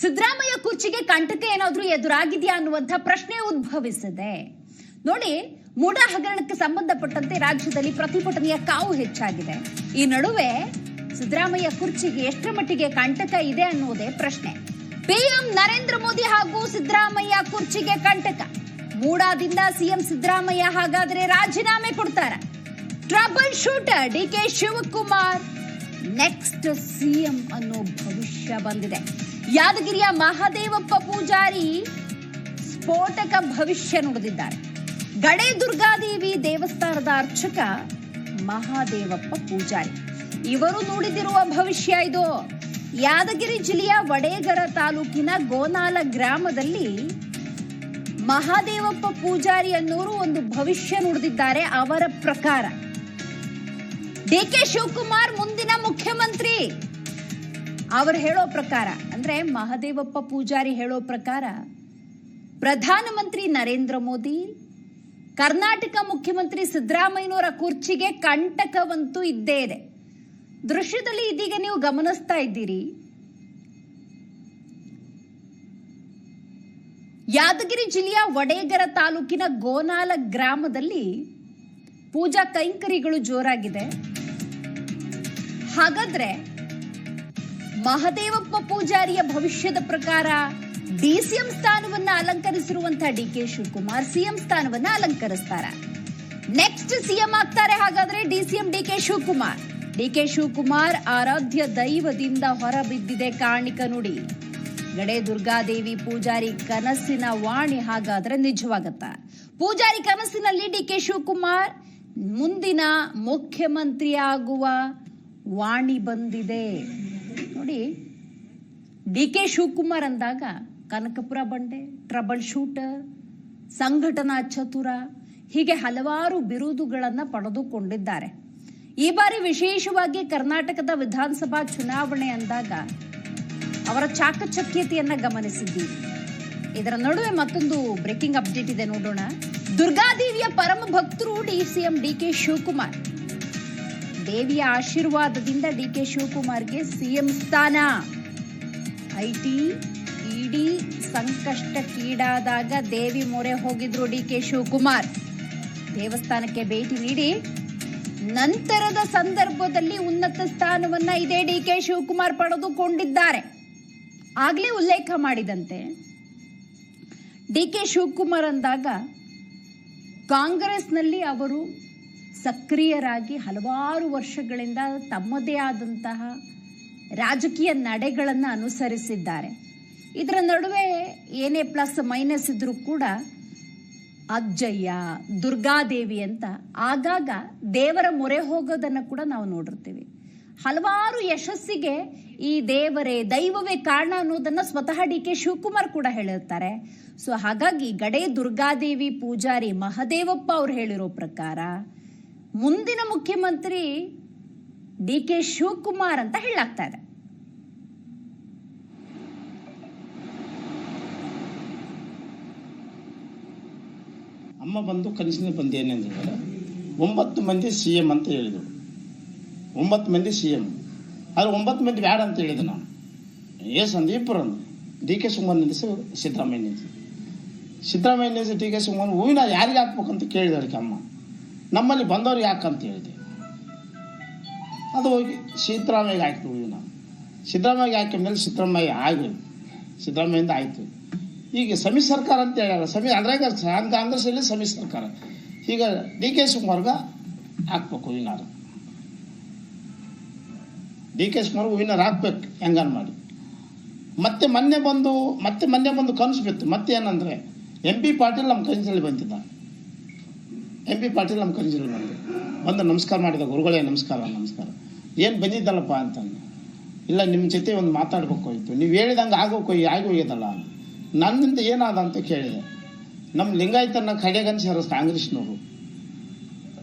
ಸಿದ್ದರಾಮಯ್ಯ ಕುರ್ಚಿಗೆ ಕಂಟಕ ಏನಾದ್ರೂ ಎದುರಾಗಿದೆಯಾ ಅನ್ನುವಂಥ ಪ್ರಶ್ನೆ ಉದ್ಭವಿಸಿದೆ. ನೋಡಿ ಮೂಡ ಹಗರಣಕ್ಕೆ ಸಂಬಂಧಪಟ್ಟಂತೆ ರಾಜ್ಯದಲ್ಲಿ ಪ್ರತಿಭಟನೆಯ ಕಾವು ಹೆಚ್ಚಾಗಿದೆ. ಈ ನಡುವೆ ಸಿದ್ದರಾಮಯ್ಯ ಕುರ್ಚಿಗೆ ಎಷ್ಟರ ಮಟ್ಟಿಗೆ ಕಂಟಕ ಇದೆ ಅನ್ನುವುದೇ ಪ್ರಶ್ನೆ. ಪಿಎಂ ನರೇಂದ್ರ ಮೋದಿ ಹಾಗೂ ಸಿದ್ದರಾಮಯ್ಯ ಕುರ್ಚಿಗೆ ಕಂಟಕ. ಮೂಡಾದಿಂದ ಸಿಎಂ ಸಿದ್ದರಾಮಯ್ಯ ಹಾಗಾದ್ರೆ ರಾಜೀನಾಮೆ ಕೊಡ್ತಾರ. Trouble shooter D K Shivakumar, next CM ಅನ್ನೋ ಭವಿಷ್ಯ ಬಂದಿದೆ. ಯಾದಗಿರಿಯ ಮಹಾದೇವಪ್ಪ ಪೂಜಾರಿ ಸ್ಫೋಟಕ ಭವಿಷ್ಯ ನುಡಿದಿದ್ದಾರೆ. ಗಡೆ ದುರ್ಗಾದೇವಿ ದೇವಸ್ಥಾನದ ಅರ್ಚಕ ಮಹಾದೇವಪ್ಪ ಪೂಜಾರಿ. ಇವರು ನುಡಿದಿರುವ ಭವಿಷ್ಯ ಇದು. ಯಾದಗಿರಿ ಜಿಲ್ಲೆಯ ವಡೇಗರ ತಾಲೂಕಿನ ಗೋನಾಲ ಗ್ರಾಮದಲ್ಲಿ ಮಹಾದೇವಪ್ಪ ಪೂಜಾರಿ ಅನ್ನೋರು ಒಂದು ಭವಿಷ್ಯ ನುಡಿದಿದ್ದಾರೆ ಅವರ ಪ್ರಕಾರ. ಡಿ ಕೆ ಶಿವಕುಮಾರ್ ಮುಂದಿನ ಮುಖ್ಯಮಂತ್ರಿ. ಅವರು ಹೇಳೋ ಪ್ರಕಾರ, ಅಂದ್ರೆ ಮಹದೇವಪ್ಪ ಪೂಜಾರಿ ಹೇಳೋ ಪ್ರಕಾರ, ಪ್ರಧಾನಮಂತ್ರಿ ನರೇಂದ್ರ ಮೋದಿ, ಕರ್ನಾಟಕ ಮುಖ್ಯಮಂತ್ರಿ ಸಿದ್ದರಾಮಯ್ಯನವರ ಕುರ್ಚಿಗೆ ಕಂಟಕವಂತೂ ಇದ್ದೇ ಇದೆ. ದೃಶ್ಯದಲ್ಲಿ ಇದೀಗ ನೀವು ಗಮನಿಸ್ತಾ ಇದ್ದೀರಿ. ಯಾದಗಿರಿ ಜಿಲ್ಲೆಯ ವಡೇಗರ ತಾಲೂಕಿನ ಗೋನಾಲ ಗ್ರಾಮದಲ್ಲಿ ಪೂಜಾ ಕೈಂಕರಿಗಳು ಜೋರಾಗಿದೆ. ಹಾಗಾದ್ರೆ ಮಹದೇವಪ್ಪ ಪೂಜಾರಿಯ ಭವಿಷ್ಯದ ಪ್ರಕಾರ ಡಿಸಿಎಂ ಸ್ಥಾನವನ್ನ ಅಲಂಕರಿಸಿರುವಂತಹ ಡಿ ಕೆ ಶಿವಕುಮಾರ್ ಸಿಎಂ ಸ್ಥಾನವನ್ನ ಅಲಂಕರಿಸ್ತಾರೆ. ನೆಕ್ಸ್ಟ್ ಸಿಎಂ ಆಗ್ತಾರೆ ಹಾಗಾದ್ರೆ DCM D K Shivakumar. D K Shivakumar ಆರಾಧ್ಯ ದೈವದಿಂದ ಹೊರಬಿದ್ದಿದೆ ಕಾಣಿಕ ನುಡಿ. ಗಡೆ ದುರ್ಗಾದೇವಿ ಪೂಜಾರಿ ಕನಸಿನ ವಾಣಿ ಹಾಗಾದ್ರೆ ನಿಜವಾಗತ್ತ. ಪೂಜಾರಿ ಕನಸಿನಲ್ಲಿ ಡಿ ಕೆ ಶಿವಕುಮಾರ್, ಮುಂದಿನ ಮುಖ್ಯಮಂತ್ರಿ ಆಗುವ ವಾಣಿ ಬಂದಿದೆ. ನೋಡಿ, ಡಿ ಕೆ ಶಿವಕುಮಾರ್ ಅಂದಾಗ ಕನಕಪುರ ಬಂಡೆ, ಟ್ರಬಲ್ ಶೂಟರ್, ಸಂಘಟನಾ ಚತುರ, ಹೀಗೆ ಹಲವಾರು ಬಿರುದುಗಳನ್ನು ಪಡೆದುಕೊಂಡಿದ್ದಾರೆ. ಈ ಬಾರಿ ವಿಶೇಷವಾಗಿ ಕರ್ನಾಟಕದ ವಿಧಾನಸಭಾ ಚುನಾವಣೆ ಅಂದಾಗ ಅವರ ಚಾಕಚಕ್ಯತೆಯನ್ನ ಗಮನಿಸಿದ್ದೀವಿ. ಇದರ ನಡುವೆ ಮತ್ತೊಂದು ಬ್ರೇಕಿಂಗ್ ಅಪ್ಡೇಟ್ ಇದೆ ನೋಡೋಣ. ದುರ್ಗಾದೇವಿಯ ಪರಮ ಭಕ್ತರು D CM D K Shivakumar. ದೇವಿಯ ಆಶೀರ್ವಾದದಿಂದ ಡಿ ಕೆ ಶಿವಕುಮಾರ್ಗೆ ಸಿಎಂ ಸ್ಥಾನ. ಐಟಿ, ಇಡಿ ಸಂಕಷ್ಟಕ್ಕೀಡಾದಾಗ ದೇವಿ ಮೊರೆ ಹೋಗಿದ್ರು ಡಿ ಕೆ ಶಿವಕುಮಾರ್. ದೇವಸ್ಥಾನಕ್ಕೆ ಭೇಟಿ ನೀಡಿ ನಂತರದ ಸಂದರ್ಭದಲ್ಲಿ ಉನ್ನತ ಸ್ಥಾನವನ್ನ ಇದೇ ಡಿ ಕೆ ಶಿವಕುಮಾರ್ ಪಡೆದುಕೊಂಡಿದ್ದಾರೆ. ಆಗ್ಲೇ ಉಲ್ಲೇಖ ಮಾಡಿದಂತೆ ಡಿ ಕೆ ಶಿವಕುಮಾರ್ ಅಂದಾಗ ಕಾಂಗ್ರೆಸ್ನಲ್ಲಿ ಅವರು ಸಕ್ರಿಯರಾಗಿ ಹಲವಾರು ವರ್ಷಗಳಿಂದ ತಮ್ಮದೇ ಆದಂತಹ ರಾಜಕೀಯ ನಡೆಗಳನ್ನು ಅನುಸರಿಸಿದ್ದಾರೆ. ಇದರ ನಡುವೆ ಏನೇ ಪ್ಲಸ್ ಮೈನಸ್ ಇದ್ರೂ ಕೂಡ ಅಜ್ಜಯ್ಯ, ದುರ್ಗಾದೇವಿ ಅಂತ ಆಗಾಗ ದೇವರ ಮೊರೆ ಹೋಗೋದನ್ನು ಕೂಡ ನಾವು ನೋಡಿರ್ತೀವಿ. ಹಲವಾರು ಯಶಸ್ಸಿಗೆ ಈ ದೇವರೇ ದೈವವೇ ಕಾರಣ ಅನ್ನೋದನ್ನ ಸ್ವತಃ ಡಿ ಕೆ ಶಿವಕುಮಾರ್ ಕೂಡ ಹೇಳಿರ್ತಾರೆ. ಸೊ ಹಾಗಾಗಿ ಗಡೆ ದುರ್ಗಾದೇವಿ ಪೂಜಾರಿ ಮಹದೇವಪ್ಪ ಅವ್ರು ಹೇಳಿರೋ ಪ್ರಕಾರ ಮುಂದಿನ ಮುಖ್ಯಮಂತ್ರಿ ಡಿ ಕೆ ಶಿವಕುಮಾರ್ ಅಂತ ಹೇಳಲಾಗ್ತಾ ಇದೆ. ಅಮ್ಮ ಬಂದು ಕನಸಿನ ಬಂದು ಏನಂದ್ರೆ ಒಂಬತ್ತು ಮಂದಿ ಸಿ ಎಂ ಅಂತ ಹೇಳಿದರು. ಒಂಬತ್ತು ಮಂದಿ ಸಿ ಎಂ. ಆದರೆ ಒಂಬತ್ತು ಮಂದಿ ಬ್ಯಾಡ ಅಂತ ಹೇಳಿದೆ ನಾನು. ಏ ಸಂದೀಪರು ಡಿ ಕೆ ಸುಮನ್ ನಿಲ್ಲಿಸಿ ಸಿದ್ದರಾಮಯ್ಯ ನಿಲ್ಲಿಸಿ. ಸಿದ್ದರಾಮಯ್ಯ ನಿಲ್ಲಿಸಿ ಡಿ ಕೆ ಸುಮನ್ ಹೂವಿನ ಯಾರಿಗೆ ಹಾಕ್ಬೇಕಂತ ಕೇಳಿದ ಅದಕ್ಕೆ ಅಮ್ಮ ನಮ್ಮಲ್ಲಿ ಬಂದವ್ರು ಯಾಕಂತ ಹೇಳಿದೆ. ಅದು ಹೋಗಿ ಸಿದ್ದರಾಮಯ್ಯಗೆ ಹೋಗಿ ನಾವು. ಸಿದ್ದರಾಮಯ್ಯ ಹಾಕಿದ ಮೇಲೆ ಸಿದ್ದರಾಮಯ್ಯ ಆಗಿ ಸಿದ್ದರಾಮಯ್ಯಿಂದ ಆಯಿತು. ಈಗ ಸಮಿ ಸರ್ಕಾರ ಅಂತ ಹೇಳಲ್ಲ ಸಮಿ ಅದ್ರಾಗ ಕಾಂಗ್ರೆಸ್ಸಲ್ಲಿ ಸಮಿ ಸರ್ಕಾರ. ಈಗ ಡಿ ಕೆ ಶಿವಕುಮಾರ್ಗ ಹಾಕ್ಬೇಕು ಹೂವಿನಾರ ಡಿ ಕೆ ಶಿವಕುಮಾರ್ ಹೂವಿನಾರ ಹಾಕ್ಬೇಕು ಹೆಂಗಾರು ಮಾಡಿ. ಮತ್ತೆ ಮೊನ್ನೆ ಬಂದು ಮತ್ತೆ ಮೊನ್ನೆ ಬಂದು ಕನಸು ಬಿತ್ತು. ಮತ್ತೆ ಏನಂದ್ರೆ ಎಂ ಪಿ ಪಾಟೀಲ್ ನಮ್ಮ ಕನಸಲ್ಲಿ ಬಂದಿದ್ದ ಎಂ ಪಿ ಪಾಟೀಲ್ ನಮ್ಮ ಕರಿಜಿಲ್ಲ ಬಂದು ಬಂದು ನಮಸ್ಕಾರ ಮಾಡಿದ ಗುರುಗಳೇ, ನಮಸ್ಕಾರ ನಮಸ್ಕಾರ. ಏನು ಬಂದಿದ್ದಲ್ಲಪ್ಪ ಅಂತಂದು. ಇಲ್ಲ ನಿಮ್ಮ ಜೊತೆ ಒಂದು ಮಾತಾಡ್ಬೇಕು ಹೋಯ್ತು ನೀವು ಹೇಳಿದಂಗೆ ಆಗೋಕೆ ಆಗಿ ಹೋಗ್ಯದಲ್ಲ ನನ್ನಿಂದ ಏನಾದ ಅಂತ ಕೇಳಿದೆ. ನಮ್ಮ ಲಿಂಗಾಯತನ ಕಡೆಗಣಿಸ್ಯಾರ ಕಾಂಗ್ರೆಸ್ನವರು.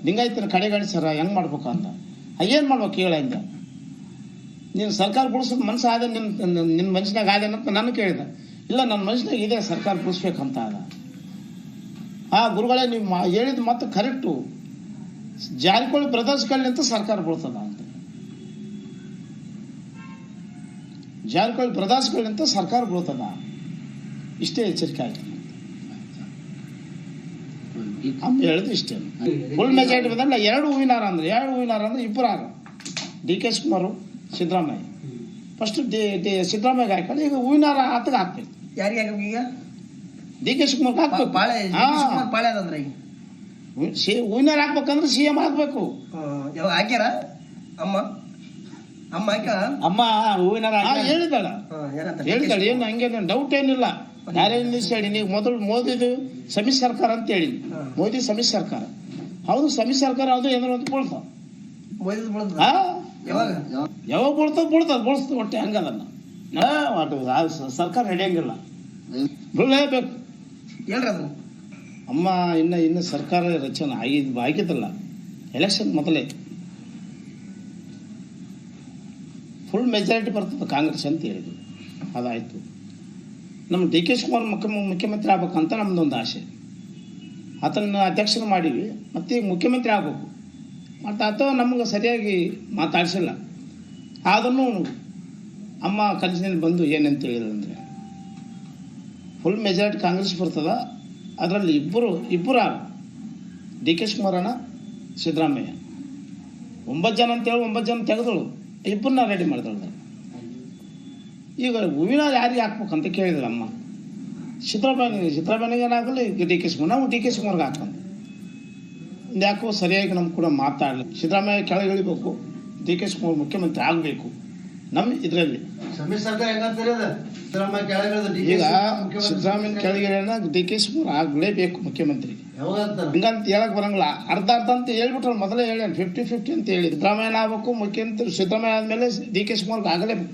ಲಿಂಗಾಯತನ ಕಡೆಗಣಿಸ್ಯಾರ ಹೆಂಗೆ ಮಾಡ್ಬೇಕು ಅಂತ. ಏನು ಮಾಡ್ಬೇಕು ಹೇಳ ಅಂದೆ ನೀನು ಸರ್ಕಾರ ಬಿಡಿಸೋದು ಮನಸ್ಸು ಆದ ನಿನ್ನ ನಿನ್ನ ಮನ್ಸಿನಾಗ ಆದೇನಂತ ನಾನು ಕೇಳಿದೆ. ಇಲ್ಲ ನನ್ನ ಮನ್ಸಿನಾಗ ಇದೆ ಸರ್ಕಾರ ಬಿಡಿಸ್ಬೇಕಂತ ಅದ ಆ ಗುರುಗಳೇ ನೀವು ಮಾ- ಹೇಳಿದ ಮತ್ತು ಕರೆಕ್ಟು. ಜಾರಿಕೊಳ್ಳಿ ಬ್ರದರ್ಸ್ ಅಂತ ಸರ್ಕಾರ ಬೀಳ್ತದ ಅಂತ. ಜಾರಕಿಹೊಳಿ ಪ್ರದಾಸಗಳಿಂದ ಸರ್ಕಾರ ಬೀಳ್ತದ. ಇಷ್ಟೇ ಎಚ್ಚರಿಕೆ ಆಯ್ತು. ಅಂತ ಹೇಳಿದ್ದು ಇಷ್ಟೇ. ಫುಲ್ ಮೆಜಾರಿಟಿ ಬಂದಲ್ಲ ಎರಡು ಹೂವಿನಾರ ಅಂದ್ರೆ, ಎರಡು ಹೂವಿನಾರ ಅಂದ್ರೆ ಇಬ್ಬರು ಆರು D K Shivakumar, Siddaramaiah. First D Siddaramaiah ಹಾಕೊಂಡು ಈಗ ಹೂವಿನಾರ ಆತಗೆ ಹಾಕ್ಬೇಕು. ಯಾರಿಗೆ ಈಗ? ಡಿ ಕೆ ಶಿವಕುಮಾರ್ ಹಾಕ್ಬೇಕು. ಪಾಳೆ. ಶಿವಕುಮಾರ್ ಪಾಳೆ ಅದಂದ್ರೆ ಈಗ ಸಿ- ಹೂವಿನಾರ ಹಾಕ್ಬೇಕಂದ್ರೆ ಸಿ ಎಂ ಹಾಕ್ಬೇಕು. ಯಾವಾಗ ಹಾಕ್ಯಾರ? ಅಮ್ಮ? ಅಮ್ಮ ಹಾಕ್ಯಾರ ಅಮ್ಮ ಹೂವಿನಾರ ಹೇಳಿದಾಳ ಹೇಳಿದಾಳ ಏನು ಹಂಗೇನು ಡೌಟ್ ಏನಿಲ್ಲ. ನಿಲ್ಲಿಸಿ ಹೇಳಿ ನೀವು ಮೊದಲು ಮೋದಿದು ಸಮಿಶ್ರ ಸರ್ಕಾರ ಅಂತ ಹೇಳಿ. ಮೋದಿ ಸಮಿಶ್ರ ಸರ್ಕಾರ. ಹೌದು ಸಮಿಶ್ರ ಸರ್ಕಾರ ಅದು ಏನಾರು ಅಂತ ಬೀಳ್ತಾವ ಯಾವಾಗ? ಬೀಳ್ತದ ಬೀಳ್ತದ ಬೀಳ್ಸ್ತದ ಒಟ್ಟೆ ಹಂಗದನ್ನ ಸರ್ಕಾರ ನಡೆಯಂಗಿಲ್ಲ. ಬೀಳಲೇಬೇಕು. ಹೇಳ್ರಿ ಅಮ್ಮ, ಇನ್ನು ಇನ್ನು ಸರ್ಕಾರ ರಚನೆ ಆಗಿದ್ ಆಗಿದ್ದಲ್ಲ ಎಲೆಕ್ಷನ್ ಮೊದಲೇ. ಫುಲ್ ಮೆಜಾರಿಟಿ ಬರ್ತದೆ ಕಾಂಗ್ರೆಸ್ ಅಂತ ಹೇಳಿದ್ರು. ಅದಾಯಿತು. ನಮ್ಮ ಡಿ ಕೆ ಶಿವಕುಮಾರ್ ಮುಖ್ಯ, ಮುಖ್ಯಮಂತ್ರಿ ಆಗ್ಬೇಕಂತ ನಮ್ಮದೊಂದು ಆಸೆ. ಆತನ ಅಧ್ಯಕ್ಷರು ಮಾಡೀವಿ, ಮತ್ತೆ ಮುಖ್ಯಮಂತ್ರಿ ಆಗಬೇಕು. ಮತ್ತು ಆತ ನಮಗೆ ಸರಿಯಾಗಿ ಮಾತಾಡಿಸಿಲ್ಲ. ಆದನ್ನು ಅಮ್ಮ ಕನಸಿನಲ್ಲಿ ಬಂದು ಏನಂತ ಹೇಳಿದಂದ್ರೆ ಫುಲ್ ಮೆಜಾರಿಟಿ ಕಾಂಗ್ರೆಸ್ ಬರ್ತದ. ಅದರಲ್ಲಿ ಇಬ್ಬರು ಇಬ್ಬರು ಡಿ ಕೆ ಶಿವಕುಮಾರಣ್ಣ, ಸಿದ್ದರಾಮಯ್ಯ. ಒಂಬತ್ತು ಜನ ಅಂತೇಳಿ ಒಂಬತ್ತು ಜನ ತೆಗೆದಳು. ಇಬ್ಬರನ್ನ ರೆಡಿ ಮಾಡಿದಳು. ಈಗ ಹೂವಿನ ಯಾರಿಗೆ ಹಾಕ್ಬೇಕಂತ ಕೇಳಿದ್ರು ಅಮ್ಮ. ಸಿದ್ದರಾಮಯ್ಯ ಸಿದ್ದರಾಮಯ್ಯಗೆ ಏನಾಗಲಿ ಈಗ ಡಿ ಕೆ ಶಿವ ನಾವು ಡಿ ಕೆ ಶಿವಕುಮಾರ್ಗೆ ಹಾಕೊಂಡು ಯಾಕೋ ಸರಿಯಾಗಿ ನಮ್ಮ ಕೂಡ ಮಾತಾಡಲಿ. ಸಿದ್ದರಾಮಯ್ಯ ಕೆಳಗೆ ಇಳಿಬೇಕು. ಡಿ ಕೆ ಶಿವಕುಮಾರ್ ಮುಖ್ಯಮಂತ್ರಿ ಆಗಬೇಕು. ನಮ್ಮ ಇದರಲ್ಲಿ ಈಗ ಸಿದ್ದರಾಮಯ್ಯ ಕೆಳಗೆ ಡಿ ಕೆ ಶಿವಕುಮಾರ್ ಆಗಲೇಬೇಕು ಮುಖ್ಯಮಂತ್ರಿ? ಹಂಗಂತ ಹೇಳಕ್ ಬರಂಗಿಲ್ಲ. ಅರ್ಧ ಅರ್ಧ ಅಂತ ಹೇಳ್ಬಿಟ್ರು ಮೊದಲೇ ಹೇಳಿ ಫಿಫ್ಟಿ ಫಿಫ್ಟಿ ಅಂತ ಹೇಳಿ ಸಿದ್ದರಾಮಯ್ಯ ಆಗ್ಬೇಕು ಮುಖ್ಯಮಂತ್ರಿ ಸಿದ್ದರಾಮಯ್ಯ ಆದಮೇಲೆ ಡಿ ಕೆ ಶಿವಕುಮಾರ್ಗೆ ಆಗಲೇಬೇಕು.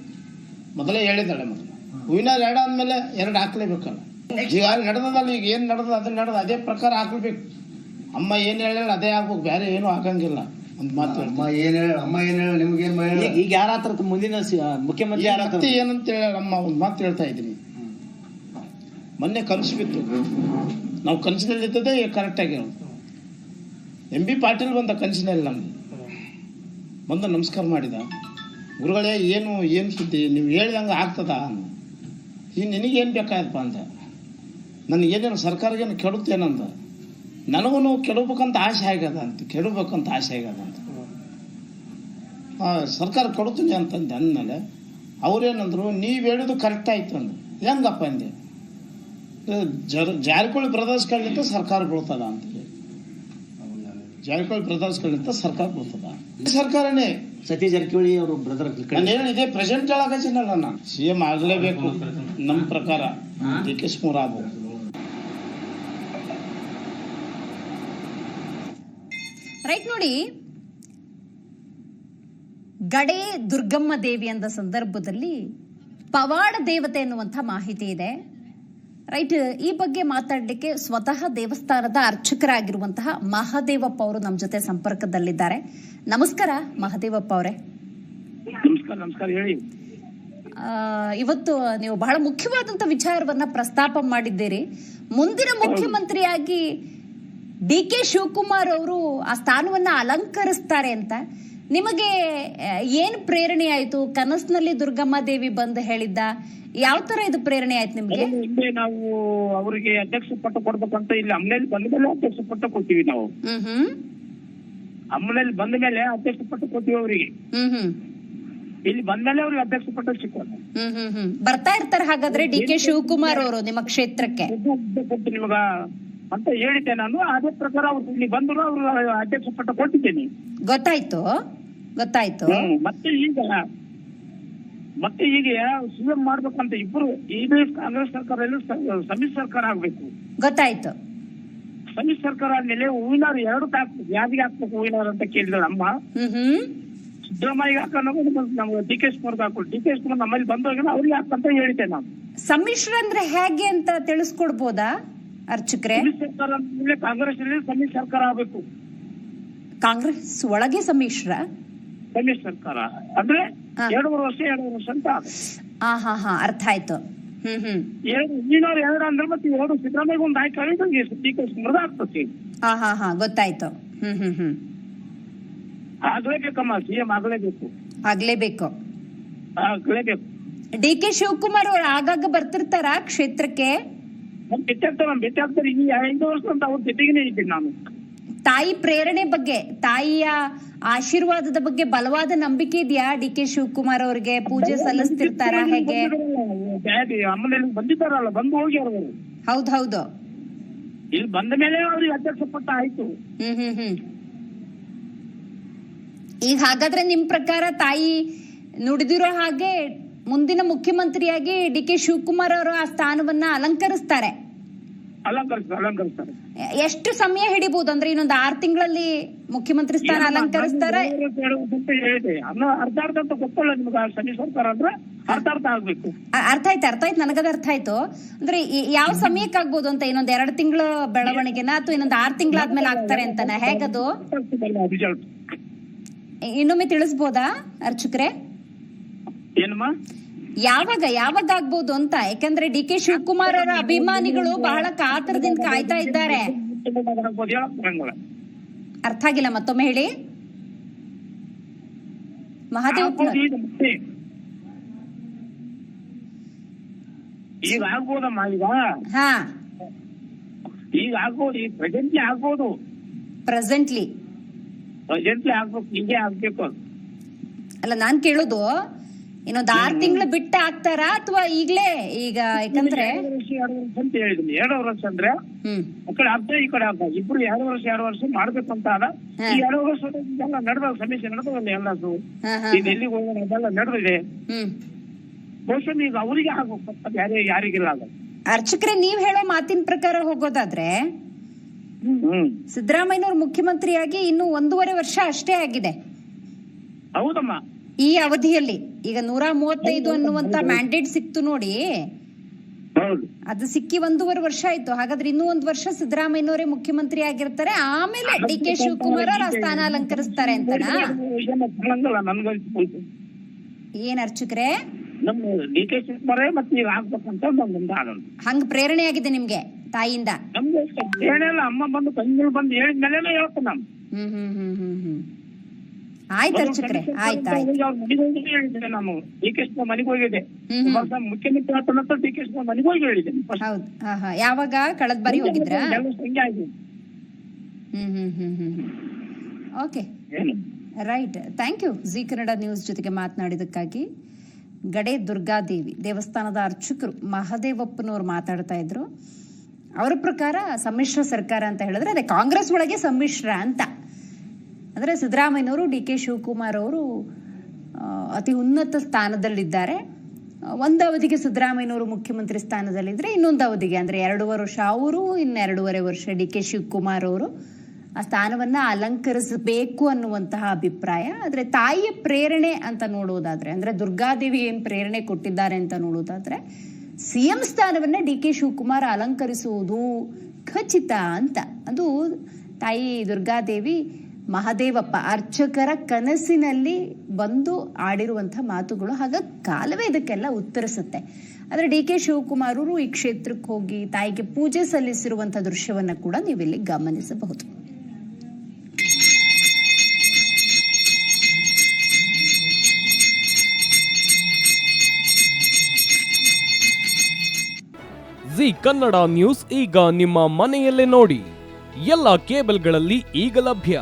ಮೊದಲೇ ಹೇಳಿದ್ದಾಳೆ ಮೊದಲು. ಹೂವಿನ ಎರಡು ಆದ್ಮೇಲೆ ಎರಡು ಹಾಕ್ಲೇಬೇಕಲ್ಲ. ಈಗ ನಡೆದಲ್ಲ ಈಗ ಏನು ನಡೆದ ಅದನ್ನ ನಡೆದ ಅದೇ ಪ್ರಕಾರ ಹಾಕ್ಲೇಬೇಕು. ಅಮ್ಮ ಏನು ಹೇಳ ಅದೇ ಆಗ್ಬೇಕು ಬೇರೆ ಏನು ಆಗಂಗಿಲ್ಲ. ಒಂದು ಮಾತು ಅಮ್ಮ ಏನ್ ಹೇಳ ಅಮ್ಮ ಏನ್ ಹೇಳ ನಿಮ್ಗೆ ಏನ್ ಹೇಳ ಈಗ ಈಗ ಯಾರ ಮುಂದಿನ ಸಿ- ಮುಖ್ಯಮಂತ್ರಿ ಯಾರ ಮತ್ತೆ ಏನಂತ ಹೇಳ ಅಮ್ಮ ಒಂದು ಮಾತು ಹೇಳ್ತಾ ಇದ್ದೀನಿ. ಮೊನ್ನೆ ಕನಸು ಬಿತ್ತು ನಾವು ಕನಸಿನಲ್ಲಿ ಇದ್ದದೇ ಕರೆಕ್ಟಾಗಿ ಹೇಳು ಎಂ ಬಿ ಪಾಟೀಲ್ ಬಂದ ಕನಸಿನಲ್ಲಿ ನಮ್ಗೆ ಬಂದು ನಮಸ್ಕಾರ ಮಾಡಿದ. ಗುರುಗಳೇ ಏನು ಏನು ಸುದ್ದಿ? ನೀವು ಹೇಳ್ದಂಗೆ ಆಗ್ತದ? ಅಂದ. ಈಗ ನಿನಗೇನು ಬೇಕಾಯಪ್ಪ ಅಂತ. ನನಗೇನೇನು ಸರ್ಕಾರಗೇನು ಕೆಡುತ್ತೇನಂದ? ನನಗೂ ಕೆಡಬೇಕಂತ ಆಸೆ ಆಗ್ಯದ ಅಂತ ಕೆಡಬೇಕಂತ ಆಸೆ ಆಗ್ಯದ ಅಂತ ಆ, ಸರ್ಕಾರ ಕೊಡ್ತೀನಿ ಅಂತಂದು ಅಂದಮೇಲೆ ಅವ್ರೇನಂದ್ರು ನೀವು ಹೇಳಿದ್ದು ಕರೆಕ್ಟ್ ಆಯ್ತು ಅಂದ್ರು. ಹೆಂಗಪ್ಪ ಅಂದೆ? ಜರ್ ಜರ ಬ್ರದರ್ಸ್ ಬ್ರದರ್ಸ್ಗಳಿಂದ ಸರ್ಕಾರ ಬೀಳ್ತದ ಅಂತ ಹೇಳಿ. ಬ್ರದರ್ಸ್ ಬ್ರದರ್ಸ್ಗಳಿಂದ ಸರ್ಕಾರ ಬೀಳ್ತದ ಸರ್ಕಾರನೇ. ಸತೀಶ್ ಜಾರಕಿಹೊಳಿ ಅವರು ಬ್ರದರ್ ನಾನು ಏನು ಇದೇ ಪ್ರೆಸೆಂಟ್ ಹೇಳಕಚ್ಚಿನಲ್ಲ ನಾನು ಸಿ ಎಂ ಆಗಲೇಬೇಕು ನಮ್ಮ ಪ್ರಕಾರ. ಡಿ ಕೆ ಶಿವಕುಮಾರ್ ಆಗ್ಬೇಕು ರೈಟ್ ನೋಡಿ. ಗಡೆ ದುರ್ಗಮ್ಮ ದೇವಿ ಅಂದ ಸಂದರ್ಭದಲ್ಲಿ ಪವಾಡ ದೇವತೆ ಎನ್ನುವಂಥ ಮಾಹಿತಿ ಇದೆ. ರೈಟ್ ಈ ಬಗ್ಗೆ ಮಾತಾಡಲಿಕ್ಕೆ ಸ್ವತಃ ದೇವಸ್ಥಾನದ ಅರ್ಚಕರಾಗಿರುವಂತಹ ಮಹಾದೇವಪ್ಪ ಅವರು ನಮ್ಮ ಜೊತೆ ಸಂಪರ್ಕದಲ್ಲಿದ್ದಾರೆ. ನಮಸ್ಕಾರ ಮಹಾದೇವಪ್ಪ ಅವರೇ ನಮಸ್ಕಾರ ನಮಸ್ಕಾರ ಹೇಳಿ. ಆ, ಇವತ್ತು ನೀವು ಬಹಳ ಮುಖ್ಯವಾದಂತ ವಿಚಾರವನ್ನ ಪ್ರಸ್ತಾಪ ಮಾಡಿದ್ದೀರಿ. ಮುಂದಿನ ಮುಖ್ಯಮಂತ್ರಿಯಾಗಿ ಡಿ ಕೆ ಶಿವಕುಮಾರ್ ಅವರು ಆ ಸ್ಥಾನವನ್ನ ಅಲಂಕರಿಸ್ತಾರೆ ಅಂತ. ನಿಮಗೆ ಏನು ಪ್ರೇರಣೆ ಆಯ್ತು? ಕನಸಿನಲ್ಲಿ ದುರ್ಗಮ್ಮ ದೇವಿ ಬಂದು ಹೇಳಿದ್ದ ಯಾವ ತರ ಇದು ಪ್ರೇರಣೆ ಆಯ್ತು ನಿಮ್ಗೆ? ಹಿಂದೆ ನಾವು ಅವರಿಗೆ ಅಧ್ಯಕ್ಷ ಪಟ್ಟ ಕೊಡ್ಬೇಕಂತ ಇಲ್ಲಿ ಅಮ್ಮನೇಲಿ ಬಂದ ಮೇಲೆ ಅಧ್ಯಕ್ಷ ಪಟ್ಟ ಕೊಡ್ತೀವಿ ನಾವು. ಅಮ್ಮನೇಲಿ ಬಂದ ಮೇಲೆ ಅಧ್ಯಕ್ಷ ಪಟ್ಟ ಕೊಡ್ತೀವಿ ಅವರಿಗೆ. ಹ್ಮ್ ಹ್ಮ್. ಇಲ್ಲಿ ಬಂದ ಮೇಲೆ ಅವ್ರಿಗೆ ಅಧ್ಯಕ್ಷ ಪಟ್ಟ ಸಿಕ್ಕೋದು. ಹ್ಮ್ ಬರ್ತಾ ಇರ್ತಾರೆ ಹಾಗಾದ್ರೆ ಡಿ ಕೆ ಶಿವಕುಮಾರ್ ಅವರು ನಿಮ್ಮ ಕ್ಷೇತ್ರಕ್ಕೆ. ನಿಮಗ? ಅಂತ ಹೇಳಿದ್ದೆ ನಾನು. ಅದೇ ಪ್ರಕಾರ ಅವ್ರು ಇಲ್ಲಿ ಬಂದ್ರು ಅವರು ಅಧ್ಯಕ್ಷ ಪಟ್ಟ ಕೊಟ್ಟಿದ್ದೇನೆ. ಗೊತ್ತಾಯ್ತು? ಗೊತ್ತಾಯ್ತು. ಮತ್ತೆ ಈಗ ಮತ್ತೆ ಈಗ ಸಿಎಂ ಅಂತ ಇಬ್ರು ಇದೇ ಕಾಂಗ್ರೆಸ್ ಸರ್ಕಾರ ಎಲ್ಲ ಸ- ಸಮ್ಮಿಶ್ರ ಸರ್ಕಾರ ಆಗ್ಬೇಕು. ಗೊತ್ತಾಯ್ತು. ಸಮ್ಮಿಶ್ರ ಸರ್ಕಾರ ಆದ್ಮೇಲೆ ಹೂವಿನಾರ ಎರಡು ಹಾಕ್ಬೇಕು ಯಾರಿಗೆ ಹಾಕ್ಬೇಕು ಹೂವಿನಾರ ಅಂತ ಕೇಳಿದ್ರು ಅಮ್ಮ. ಸಿದ್ದರಾಮಯ್ಯ ನಮ್ಗೆ ಡಿ ಕೆ ಶಿವಕುಮಾರ್ ಹಾಕೊಂಡು ಡಿ ಕೆ ಶಿವಕುಮಾರ್ ನಮ್ಮಲ್ಲಿ ಬಂದೋಗಿನ ಅವ್ರಿಗೆ ಹಾಕಂತ ಹೇಳಿದ್ದೆ ನಾನು. ಸಮ್ಮಿಶ್ರ ಅಂದ್ರೆ ಹೇಗೆ ಅಂತ ತಿಳಿಸ್ಕೊಡ್ಬೋದಾ? ಅರ್ಚಕ್ರೆ? ಕಾಂಗ್ರೆಸ್ ಸಮ್ಮಿಶ್ರ ಸರ್ಕಾರ ಆಗಬೇಕು. ಕಾಂಗ್ರೆಸ್ ಒಳಗೆ ಸಮ್ಮಿಶ್ರ? ಸಮ್ಮಿಶ್ರ ಸರ್ಕಾರ. ಅಂದ್ರೆ ಹಾ. ಎರಡೂವರೆ ವರ್ಷ ಎರಡೂವರೆ ವರ್ಷ ಅಂತ ಹಾ ಹಾ ಹಾ ಅರ್ಥ ಆಯ್ತು. ಹ್ಮ್ ಹ್ಮ್. ಎರಡು ಎರಡು ಅಂದ್ರೆ ಮತ್ತೆ ಎರಡು ಸಿದ್ದರಾಮಯ್ಯ ಒಂದು ಆಗಿದ್ದು ಡಿ ಕೆ ಶಿವಕುಮಾರ್ ಆಗ್ತದೆ. ಆ ಹಾ ಹಾ ಗೊತ್ತಾಯ್ತು. ಹ್ಮ್ ಹ್ಮ್ ಹ್ಮ್. ಆಗ್ಲೇಬೇಕಮ್ಮ ಸಿಎಂ ಆಗ್ಲೇಬೇಕು. ಆಗ್ಲೇಬೇಕು. ಆಗ್ಲೇಬೇಕು. ಡಿ ಕೆ ಶಿವಕುಮಾರ್ ಅವ್ರು ಆಗಾಗ ಬರ್ತಿರ್ತಾರ ಕ್ಷೇತ್ರಕ್ಕೆ? ನಮ್ ಭೇಟಿ ಆಗ್ತಾರೆ ನಮ್ ಭೇಟಿ ಆಗ್ತಾರೆ ಈ ಐದು ವರ್ಷ ಅಂತ ಅವ್ರ ಜೊತೆಗೇನೆ ಇದ್ದೀನಿ ನಾನು. ತಾಯಿ ಪ್ರೇರಣೆ ಬಗ್ಗೆ ತಾಯಿಯ ಆಶೀರ್ವಾದದ ಬಗ್ಗೆ ಬಲವಾದ ನಂಬಿಕೆ ಇದೆಯಾ ಡಿ ಕೆ ಶಿವಕುಮಾರ್ ಅವ್ರಿಗೆ? ಪೂಜೆ ಸಲ್ಲಿಸ್ತಿರ್ತಾರ ಹೇಗೆ? ಡ್ಯಾಡಿ ಆಮೇಲೆ ಬಂದಿದ್ದಾರಲ್ಲ ಬಂದು ಹೋಗ್ಯಾರ ಅವರು. ಹೌದ್ ಹೌದು. ಇಲ್ಲಿ ಬಂದ ಮೇಲೆ ಅವ್ರಿಗೆ ಅಧ್ಯಕ್ಷ ಪಟ್ಟ ಆಯ್ತು. ಹ್ಮ್ ಹ್ಮ್ ಹ್ಮ್. ಈಗ ಹಾಗಾದ್ರೆ ನಿಮ್ ಪ್ರಕಾರ ತಾಯಿ ನುಡಿದಿರೋ ಹಾಗೆ ಮುಂದಿನ ಮುಖ್ಯಮಂತ್ರಿಯಾಗಿ ಡಿ ಕೆ ಶಿವಕುಮಾರ್ ಅವರು ಆ ಸ್ಥಾನವನ್ನ ಅಲಂಕರಿಸ್ತಾರೆ. ಎಷ್ಟು ಸಮಯ ಹಿಡಿಬಹುದು ಅಂದ್ರೆ ಇನ್ನೊಂದು ಆರ್ ತಿಂಗಳಲ್ಲಿ ಮುಖ್ಯಮಂತ್ರಿ ಸ್ಥಾನ ಅಲಂಕರಿಸ್ತಾರೆ? ಅರ್ಥ ಆಯ್ತು ಅರ್ಥ ಆಯ್ತು ನನಗದ ಅರ್ಥ ಆಯ್ತು. ಅಂದ್ರೆ ಯಾವ ಸಮಯಕ್ಕೆ ಆಗ್ಬೋದು ಅಂತ ಇನ್ನೊಂದ್ ಎರಡ್ ತಿಂಗಳ ಬೆಳವಣಿಗೆನ ಅಥವಾ ಇನ್ನೊಂದ್ ಆರ್ ತಿಂಗಳಾದ್ಮೇಲೆ ಆಗ್ತಾರೆ ಅಂತಾನ? ಹೇಗದು? ಇನ್ನೊಮ್ಮೆ ತಿಳಿಸ್ಬೋದಾ ಅರ್ಚಕ್ರೆ? ಏನಮ್ಮ? ಯಾವಾಗ ಯಾವಾಗ ಆಗ್ಬೋದು ಅಂತ ಯಾಕಂದ್ರೆ ಡಿ ಕೆ ಶಿವಕುಮಾರ್ ಅವರ ಅಭಿಮಾನಿಗಳು ಬಹಳ ಕಾತರದಿಂದ ಕಾಯ್ತಾ ಇದ್ದಾರೆ. ಅರ್ಥ ಆಗಿಲ್ಲ ಮತ್ತೊಮ್ಮೆ ಹೇಳಿ. ಮಹಾದೇವ್ ಈಗ ಆಗ್ಬೋದಮ್ಮ ಈಗ? ಹಾ. ಈಗ ಆಗ್ಬೋದು ಈಗ ಪ್ರೆಸೆಂಟ್ಲಿ ಆಗ್ಬೋದು. ಪ್ರೆಸೆಂಟ್ಲಿ ಪ್ರೆಸೆಂಟ್ಲಿ ಆಗ್ಬೇಕು ಹಿಂಗೆ ಆಗ್ಬೇಕು. ಅಲ್ಲ ನಾನ್ ಕೇಳುದು ಇನ್ನೊಂದ್ ಆರ್ ತಿಂಗಳು ಬಿಟ್ಟ ಆಗ್ತಾರಾ ಅಥವಾ ಈಗ್ಲೇ ಈಗ ಯಾಕಂದ್ರೆ ಎರಡು ವರ್ಷ ಎರಡು ವರ್ಷ ಅಂತ ಹೇಳಿದ್ನಿ. ಎರಡು ವರ್ಷ ಅಂದ್ರೆ ಹ್ಮ್. ಆ ಕಡೆ ಅರ್ಧ ಈ ಕಡೆ ಅರ್ಧ ಇಬ್ರು ಎರಡು ವರ್ಷ ಎರಡು ವರ್ಷ ಮಾಡ್ಬೇಕು ಅಂತ ಅದ ಈ ಎರಡು ವರ್ಷ ಎಲ್ಲ ನಡೆದ ಸಮೀಕ್ಷೆ ನಡೆದವಲ್ಲ ಎಲ್ಲದು ಹಾ ಹಾ. ಈಗ ಎಲ್ಲಿಗೆ ಹೋಗೋಣ ಅದೆಲ್ಲ ನಡೆದಿದೆ. ಹ್ಮ್. ಬಹುಶಃ ಈಗ ಅವರಿಗೆ ಆಗ್ಬೇಕು. ಯಾರ ಯಾರೇ ಯಾರಿಗಿಲ್ಲ ಅದು ಅರ್ಚಕ್ರೆ ನೀವ್ ಹೇಳೋ ಮಾತಿನ ಪ್ರಕಾರ ಹೋಗೋದಾದ್ರೆ ಹ್ಮ್. ಸಿದ್ದರಾಮಯ್ಯನವ್ರ ಮುಖ್ಯಮಂತ್ರಿಯಾಗಿ ಇನ್ನು ಒಂದೂವರೆ ವರ್ಷ ಅಷ್ಟೇ ಆಗಿದೆ. ಹೌದಮ್ಮ. ಈ ಅವಧಿಯಲ್ಲಿ ಈಗ ನೂರ ಮೂವತ್ತೈದು ಅನ್ನುವಂತ ಮ್ಯಾಂಡೇಟ್ ಸಿಕ್ತು ನೋಡಿ. ಅದು ಸಿಕ್ಕಿ ಒಂದೂವರೆ ವರ್ಷ ಆಯ್ತು. ಹಾಗಾದ್ರೆ ಇನ್ನೂ ಒಂದ್ ವರ್ಷ ಸಿದ್ದರಾಮಯ್ಯನವರೇ ಮುಖ್ಯಮಂತ್ರಿ ಆಗಿರ್ತಾರೆ. ಆಮೇಲೆ ಡಿ ಕೆ ಶಿವಕುಮಾರ್ ಅವರ ಸ್ಥಾನ ಅಲಂಕರಿಸ್ತಾರೆ ಅಂತನಾ? ಏನು ಅರ್ಚಕ್ರೆ? ಹಂಗ ಪ್ರೇರಣೆ ಆಗಿದೆ ನಿಮ್ಗೆ ತಾಯಿಯಿಂದ? ಅಮ್ಮ ಬಂದು ಬಂದು ಹೇಳಿದ್ಮೇಲೆ ಹೇಳ್ತೀನಿ ಹ್ಮ್ ಹ್ಮ್ ಹ್ಮ್ ಹ್ಮ್ ಹ್ಮ್. ಆಯ್ತು ಅರ್ಚಕ್ರೆ ಆಯ್ತು ಆಯ್ತು. ಅವ್ರ ಮನೆಗೆ ನಾನು ಡಿ ಕೆ ಶಿವಕುಮಾರ್ ಮನೆಗೆ ಹೋಗಿದ್ದೆ. ಹ್ಮ್ ಹ್ಮ್. ಕುಮಾರಸ್ವಾಮಿ ಮುಖ್ಯಮಂತ್ರಿ ಆದ ನಂತರ ಡಿ ಕೆ ಶಿವಕುಮಾರ್ ಮನೆಗೆ ಹೋಗಿ ಹೌದು ಯಾವಾಗ? ಕಳೆದ ಬಾರಿ ಹೋಗಿದ್ರಾ? Hmm hmm hmm hmm okay. Right. Thank you. Zee Kannada news ಜೊತೆಗೆ ಮಾತನಾಡಿದಕ್ಕಾಗಿ ಗಡೆ ದುರ್ಗಾದೇವಿ ದೇವಸ್ಥಾನದ ಅರ್ಚಕರು ಮಹದೇವಪ್ಪನವ್ರು ಮಾತಾಡ್ತಾ ಇದ್ರು. ಅವರ ಪ್ರಕಾರ ಸಮ್ಮಿಶ್ರ ಸರ್ಕಾರ ಅಂತ ಹೇಳಿದ್ರೆ ಅದೇ ಕಾಂಗ್ರೆಸ್ ಒಳಗೆ ಸಮ್ಮಿಶ್ರ ಅಂತ. ಅಂದರೆ ಸಿದ್ದರಾಮಯ್ಯನವರು ಡಿ ಕೆ ಶಿವಕುಮಾರ್ ಅವರು ಅತಿ ಉನ್ನತ ಸ್ಥಾನದಲ್ಲಿದ್ದಾರೆ. ಒಂದು ಅವಧಿಗೆ ಸಿದ್ದರಾಮಯ್ಯನವರು ಮುಖ್ಯಮಂತ್ರಿ ಸ್ಥಾನದಲ್ಲಿದ್ದರೆ ಇನ್ನೊಂದು ಅವಧಿಗೆ, ಅಂದರೆ ಎರಡೂವರೆ ವರ್ಷ ಅವರು ಇನ್ನು ಎರಡೂವರೆ ವರ್ಷ ಡಿ ಕೆ ಶಿವಕುಮಾರ್ ಅವರು ಆ ಸ್ಥಾನವನ್ನು ಅಲಂಕರಿಸಬೇಕು ಅನ್ನುವಂತಹ ಅಭಿಪ್ರಾಯ. ಆದರೆ ತಾಯಿಯ ಪ್ರೇರಣೆ ಅಂತ ನೋಡುವುದಾದರೆ ಅಂದರೆ ದುರ್ಗಾದೇವಿ ಏನು ಪ್ರೇರಣೆ ಕೊಟ್ಟಿದ್ದಾರೆ ಅಂತ ನೋಡುವುದಾದರೆ ಸಿ ಎಂ ಸ್ಥಾನವನ್ನು ಡಿ ಕೆ ಶಿವಕುಮಾರ್ ಅಲಂಕರಿಸುವುದು ಖಚಿತ ಅಂತ. ಅದು ತಾಯಿ ದುರ್ಗಾದೇವಿ ಮಹದೇವಪ್ಪ ಅರ್ಚಕರ ಕನಸಿನಲ್ಲಿ ಬಂದು ಆಡಿರುವಂಥ ಮಾತುಗಳು ಹಾಗ ಕಾಲವೇ ಇದಕ್ಕೆಲ್ಲ ಉತ್ತರಿಸುತ್ತೆ. ಆದರೆ ಡಿ ಕೆ ಶಿವಕುಮಾರರು ಈ ಕ್ಷೇತ್ರಕ್ಕೆ ಹೋಗಿ ತಾಯಿಗೆ ಪೂಜೆ ಸಲ್ಲಿಸಿರುವಂಥ ದೃಶ್ಯವನ್ನ ಕೂಡ ನೀವಿಲ್ಲಿ ಗಮನಿಸಬಹುದು. ಜಿ ಕನ್ನಡ ನ್ಯೂಸ್ ಈಗ ನಿಮ್ಮ ಮನೆಯಲ್ಲೇ ನೋಡಿ. ಎಲ್ಲ ಕೇಬಲ್ಗಳಲ್ಲಿ ಈಗ ಲಭ್ಯ.